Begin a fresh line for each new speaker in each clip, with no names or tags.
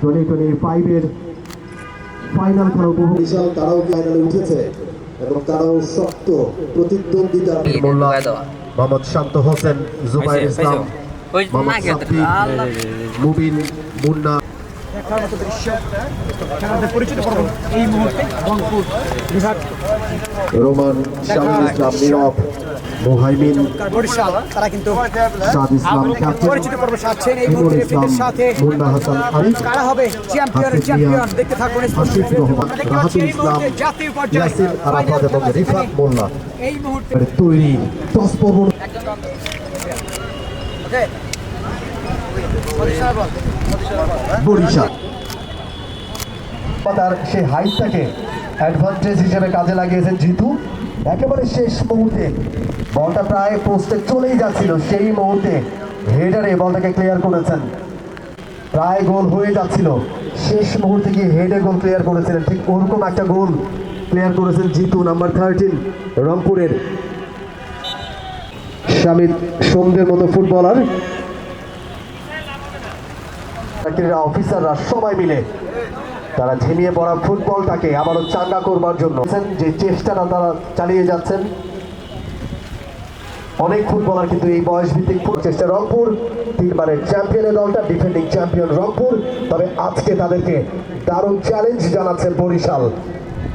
Twenty twenty ফাইভের final খেলা উপভোগ
বিশাল তারাও ফাইনালে উঠেছে এবং তারাও শক্ত প্রতিদ্বন্দ্বিতা
মোহাম্মদ শান্ত হোসেন জুবাইর ইসলাম মুবিন মুন্না।
দেখার মতো দৃশ্য খেলাতে পরিচিত করব এই মুহূর্তে
রোমান শামীম ইসলাম নীরব। মোহাইমিন
বরিশাল তারা কিন্তু পরিচিত পর্ব এই মুহূর্তে সাথে। কারা হবে চ্যাম্পিয়ন চ্যাম্পিয়ন। দেখতে থাকুন জাতীয় পর্যায়ে
ইয়াসির আরাফাত এবং রিফাত মোল্লা।
এই মুহূর্তে
তৈরি টস পর্ব। বরিশাল তার সেই হাইটটাকে অ্যাডভান্টেজ হিসেবে কাজে লাগিয়েছেন জিতু। একেবারে শেষ মুহূর্তে। বলটা প্রায় পোস্টে চলেই যাচ্ছিল, সেই মুহূর্তে হেডারে বলটাকে ক্লিয়ার করেছেন। প্রায় গোল হয়ে যাচ্ছিল। শেষ মুহূর্তে গিয়ে হেডে গোল ক্লিয়ার করেছিলেন। ঠিক ওরকম একটা গোল ক্লিয়ার করেছেন জিতু নাম্বার থার্টিন রংপুরের শামিদ সোমদের মতো ফুটবলার ক্রীড়া অফিসাররা সবাই মিলে তারা ঝিমিয়ে পড়া ফুটবলটাকে আবারও চাঙ্গা করবার জন্য যে চেষ্টাটা তারা চালিয়ে যাচ্ছেন। অনেক ফুটবলার কিন্তু এই বয়স ভিত্তিক চেষ্টা। রংপুর তিনবারের চ্যাম্পিয়নের দলটা ডিফেন্ডিং চ্যাম্পিয়ন রংপুর। তবে আজকে তাদেরকে দারুণ চ্যালেঞ্জ জানাচ্ছে বরিশাল।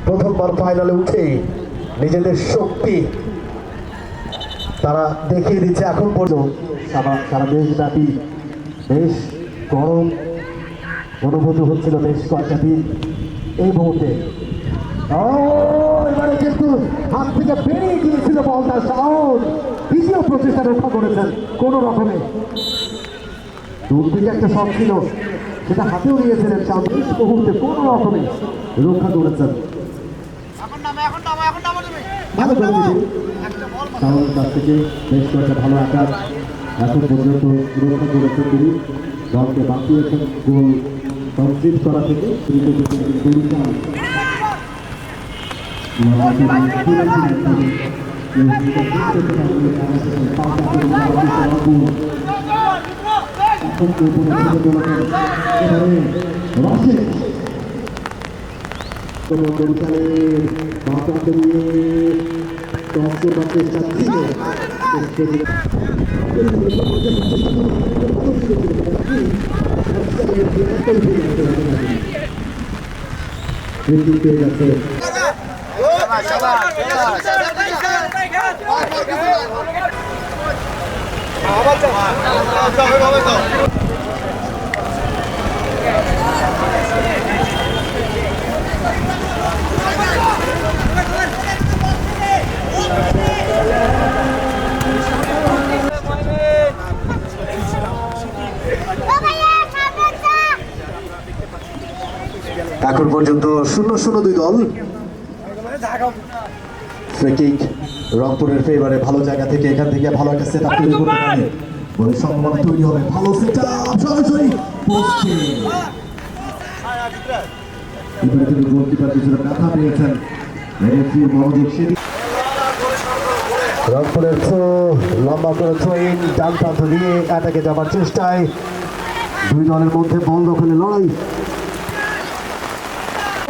প্রথমবার ফাইনালে উঠেই নিজেদের শক্তি তারা দেখিয়ে দিচ্ছে এখন পর্যন্ত। সারা দেশব্যাপী বেশ গরম অনুভূতি হচ্ছিল বেশ কয়েকটা দিন এই মুহূর্তে। ও এবারে কিন্তু হাত থেকে বেরিয়ে গিয়েছিল বলটা সাউন্ড। দ্বিতীয় প্রচেষ্টা রক্ষা করেছেন কোনো রকমে। দূর থেকে একটা শট ছিল সেটা হাতেও নিয়েছিলেন মুহূর্তে কোনো রকমে রক্ষা করেছেন। ভালো করে দিদি। সাউন্ড কাছ থেকে বেশ কয়েকটা ভালো আকার। এখন পর্যন্ত রক্ষা করেছেন তিনি। দলকে বাঁচিয়েছেন গোল কমপ্লিট করা থেকে বরিশাল বরিশালের বাঁচাতে নিয়ে টস করবার চেষ্টা ছিল বৃদ্ধি পেয়ে যাচ্ছে পর্যন্ত শূন্য শূন্য দুই দল। ফ্রিকিক রংপুরের ফেভারে ভালো জায়গা থেকে এখান থেকে ভালো একটা সেট আপ তৈরি করতে পারে। বলে সম্ভাবনা তৈরি হবে। ভালো সেট আপ সরাসরি পোস্টে গোলকিপার কিছুটা ব্যথা পেয়েছেন। রেফারির মনোযোগ সেদিকে রংপুরের থ্রো লম্বা করে ডান প্রান্ত দিয়ে অ্যাটাকে যাবার চেষ্টায়। দুই দলের মধ্যে বল দখলে লড়াই।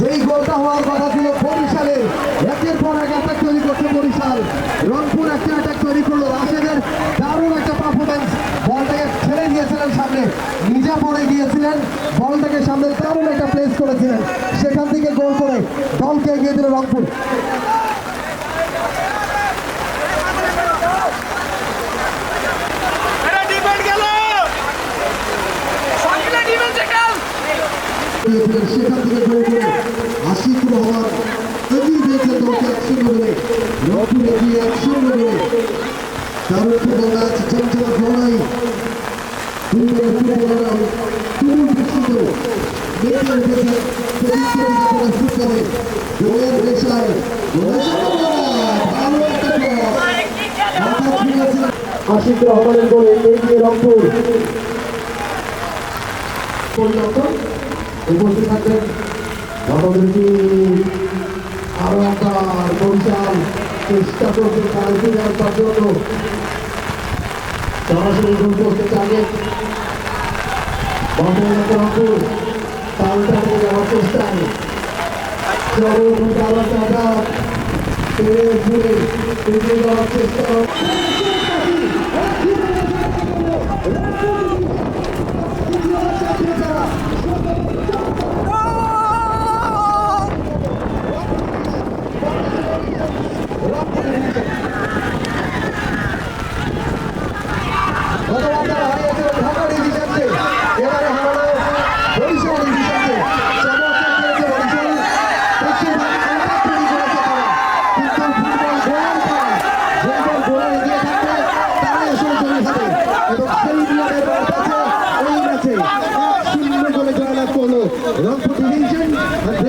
যেই গোলটা হওয়ার কথা ছিল বরিশালের একের পর এক অ্যাটাক তৈরি করছে বরিশাল রংপুর একটা অ্যাটাক তৈরি করল রাশেদের দারুণ একটা পারফরমেন্স বলটাকে ছেড়ে দিয়েছিলেন সামনে নিজা পড়ে গিয়েছিলেন। বলটাকে সামনে দারুণ একটা প্লেস করেছিলেন। সেখান থেকে গোল করে দলকে এগিয়ে দিল রংপুর। সেখান থেকে গোল করে আশিক রহমান। এগিয়ে দিয়েছেন দলকে রংপুর এগিয়ে ফুটবল ম্যাচ চঞ্চল আশিক রহমানের গোলে এগিয়ে রংপুর। পরিবর্তন। উপস্থিত থাকবেন চেষ্টা ফিরে আসার জন্য। সরাসরি গোল করতে চালিয়ে বন্ধ রংপুর তালটা নিয়ে যাওয়ার চেষ্টায় যাওয়ার চেষ্টা ¡Vamos!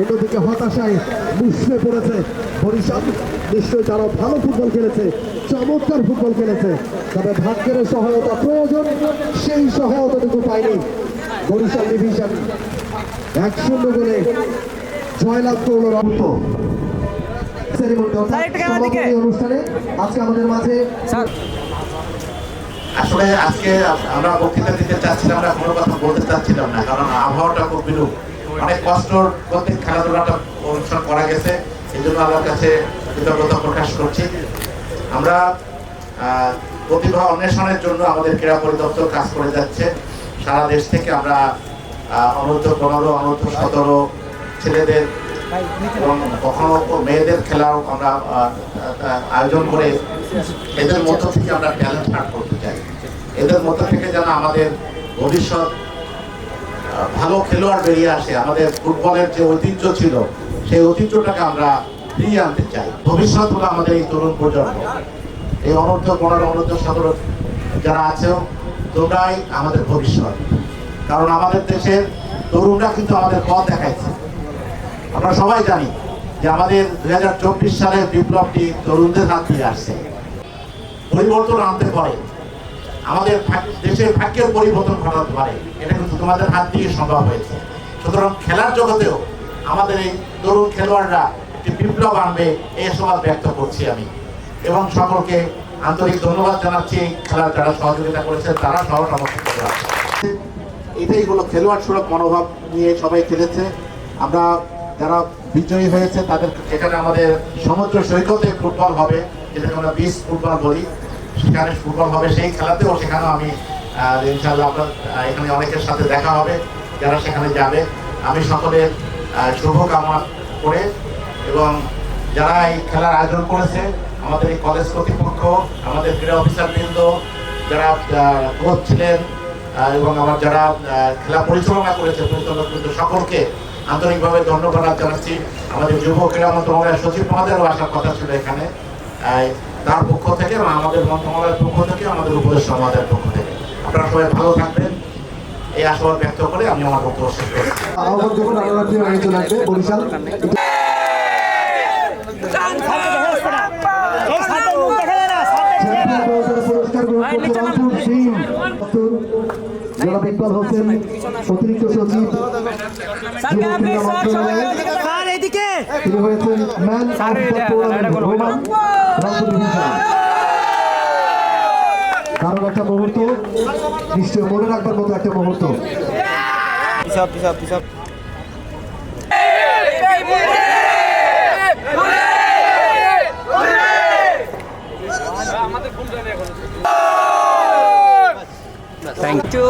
অন্যদিকে হতাশায় মুসলে পড়েছে বরিশাল। নিশ্চয়ই তারা ভালো ফুটবল খেলেছে চমৎকার ফুটবল খেলেছে। তবে ভাগ্যের সহায়তা প্রয়োজন সেই সহায়তাটুকু পায়নি বরিশাল ডিভিশন এক শূন্য গোলে জয়লাভ করল রক্ত। অনুষ্ঠানে আজকে আমাদের মাঝে
আসলে আজকে আমরা বক্তৃতা দিতে চাচ্ছিলাম না কোনো কথা বলতে চাচ্ছিলাম না কারণ আবহাওয়াটা খুব বিরূপ অনেক কষ্টর মধ্যে খেলাধুলাটা অনুষ্ঠান করা গেছে। এই জন্য আমার কাছে কৃতজ্ঞতা প্রকাশ করছি। আমরা প্রতিভা অন্বেষণের জন্য আমাদের ক্রীড়া পরিদপ্তর কাজ করে যাচ্ছে। সারা দেশ থেকে আমরা অনূর্ধ্ব পনেরো, অনূর্ধ্ব সতেরো ছেলেদের এবং কখনো মেয়েদের খেলাও আমরা আয়োজন করে এদের মধ্য থেকে আমরা ট্যালেন্ট হার্ট করতে চাই। এদের মধ্য থেকে যেন আমাদের ভবিষ্যৎ ভালো খেলোয়াড় বেরিয়ে আসে, আমাদের ফুটবলের যে ঐতিহ্য ছিল, সেই ঐতিহ্যটাকে আমরা ফিরিয়ে আনতে চাই। ভবিষ্যৎ হলো আমাদের এই তরুণ প্রজন্ম। এই অনূর্ধ্ব পনেরো, অনূর্ধ্ব সতেরো যারা আছেও তোমরাই আমাদের ভবিষ্যৎ। কারণ আমাদের দেশের তরুণরা কিন্তু আমাদের পথ দেখাইছে। আমরা সবাই জানি যে আমাদের দুই সালের বিপ্লবটি তরুণদের হাত দিয়ে আসছে। পরিবর্তন আনতে পারে আমাদের দেশের ভাগ্যের পরিবর্তন ঘটাতে পারে। এটা কিন্তু তোমাদের হাত দিয়ে সম্ভব হয়েছে। সুতরাং খেলার জগতেও আমাদের এই তরুণ খেলোয়াড়রা একটি বিপ্লব আনবে এই সমাজ ব্যক্ত করছি আমি। এবং সকলকে আন্তরিক ধন্যবাদ জানাচ্ছি। এই খেলার যারা সহযোগিতা করেছে তারা সহ সমর্থন এটাই হলো খেলোয়াড় সুলভ মনোভাব নিয়ে সবাই খেলেছে। আমরা যারা বিজয়ী হয়েছে তাদের এখানে আমাদের সমুদ্র সৈকতে ফুটবল হবে যেটাকে আমরা বিচ ফুটবল বলি। সেখানে ফুটবল হবে সেই খেলাতেও সেখানেও আমি আহ, ইনশাআল্লাহ আপনার এখানে অনেকের সাথে দেখা হবে যারা সেখানে যাবে। আমি সকলের শুভকামনা করে এবং যারা এই খেলার আয়োজন করেছে আমাদের এই কলেজ কর্তৃপক্ষ আমাদের ক্রীড়া অফিসার বৃন্দ যারা কোচ ছিলেন এবং আমার যারা খেলা পরিচালনা করেছে পরিচালনা করেছে সকলকে আন্তরিকভাবে ধন্যবাদ জানাচ্ছি। আমাদের যুব ক্রীড়া মন্ত্রণালয়ের সচিব মহাদেরও আসার কথা ছিল এখানে। তার পক্ষ থেকে এবং আমাদের মন্ত্রণালয়ের পক্ষ থেকে আমাদের উপদেশ সমাজের পক্ষ থেকে। আপনারা সবাই ভালো থাকবেন। এই আশাবাদ ব্যক্ত করে আমি আমার বক্তব্য শেষ করছি।
জনাব ইকবাল হোসেন অতিরিক্ত সচিব তিনি হয়েছেন ম্যান কারণ একটা মুহূর্ত নিশ্চয় মনে রাখবার মতো একটা মুহূর্ত
পিছাপ পিছাপ থ্যাংক ইউ